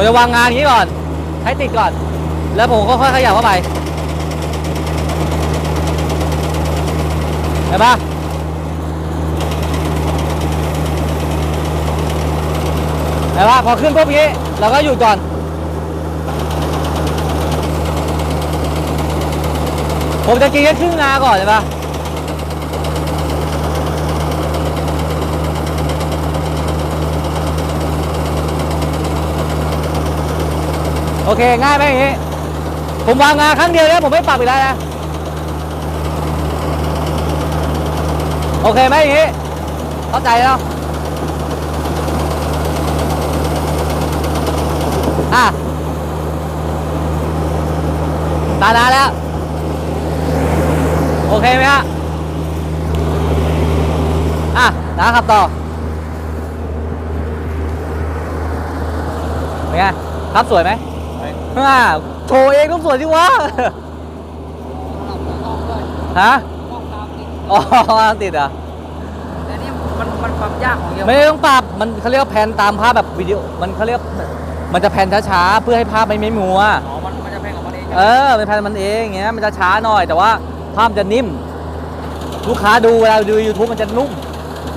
ผมจะวางงานอย่างนี้ก่อนให้ติดก่อน แล้วผมก็ค่อยขยับเข้าไปเห็นปะเห็นปะพอขึ้นปุ๊บนี้เราก็หยุดก่อนผมจะกินแค่ครึ่งนาก่อนใช่ปะ โอเค ง่ายไหมอย่างนี้ ผมวางงานครั้งเดียวแล้วผมไม่ปรับอีกแล้วนะ โอเคไหมอย่างนี้ เข้าใจแล้วอะตาดาแล้ว โอเคไหมฮะอะนาขับต่อเป็นไงครับสวยไหม อ่าโชว์เองต้องสวยสิวะฮะอ๋อติดเหรอะแต่นี่มันมันความยากของเยอะไม่ได้ต้องปรับมันเขาเรียกว่าแพนตามภาพแบบวิดีโอมันเขาเรียกมันจะแพนช้าๆเพื่อให้ภาพไม่ไม่มัวอ๋อมันมันจะแพงของมันเองเออเป็นแพนมันเองอย่างเงี้ยมันจะช้าหน่อยแต่ว่าภาพมันจะนิ่ม ลูกค้าดูเวลาดู YouTube มันจะนุ่ม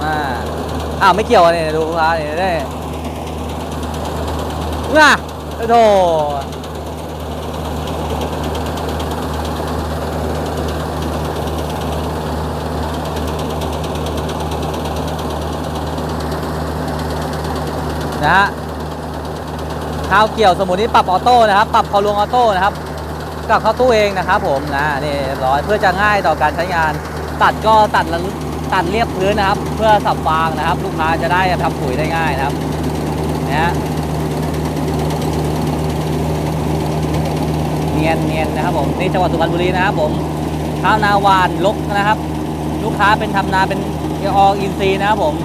อ่าอ้าวไม่เกี่ยวอะเนี่ยดูลูกค้าเนี่ยได้ง่ะโอ้โธ่ นะฮะข้าวเกี่ยวสมุนนี้ปรับออโต้นะครับ ปรับเขาลวงออโต้นะครับกับเข้าตู้เองนะครับผมนะนี่ร้อยเพื่อจะง่ายต่อการใช้งาน ตัดก็ตัดแล้วตัดเรียบพื้นนะครับ เพื่อสับฟางนะครับ ลูกค้าจะได้ทำปุ๋ยได้ง่ายนะครับนะฮะเนียนเนียนนะครับผมนี่จังหวัดสุพรรณบุรีนะครับผมข้าวนาหวานลกนะครับ ลูกค้าเป็นทำนาเป็นอออินซีย์นะครับผม